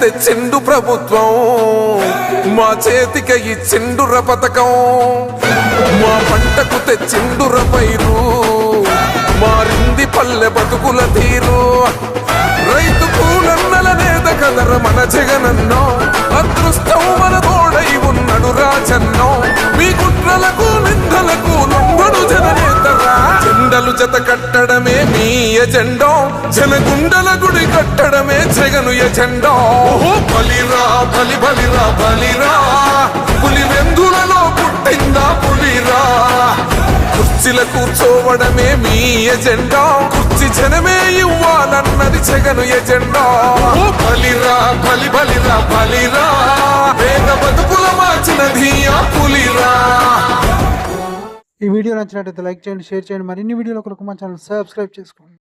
తెచ్చిండు ప్రభుత్వం. మా చేతిక ఇచ్చిండుర పథకం. మా పంటకు తెచ్చిండుర పైరు. మారింది పల్లె బతుకుల తీరు. రైతు పూలన్నల నేత కదర మన జగనన్నో. అదృష్టం మన తోడై ఉన్నడు రాజన్నో. మీ కుట్రలకు నిందలకు లొంగడు జననేతరా. జెండలు జత కట్టడమే మీ ఎజెండో. జనగుండల గుడి కట్టడమే జగను ఎజెండా. ఓహో బలిరా బలి బలిరా బలిరా. పులి వెందులలో పుట్టిందా పులిరా? కుర్చీల కూర్చోవడమే మీ ఎజెండా. కుర్చీ జనమే ఇవ్వాలన్నది జగను ఎజెండా. బలిరా బలి బలిరా బలిరా. వేద బతుకుల మార్చినది ఆ పులిరా. ఈ వీడియో నచ్చినట్లయితే లైక్ చేయండి షేర్ చేయండి. మరిన్ని వీడియోల కొరకు మా ఛానల్ సబ్స్క్రైబ్ చేసుకోండి.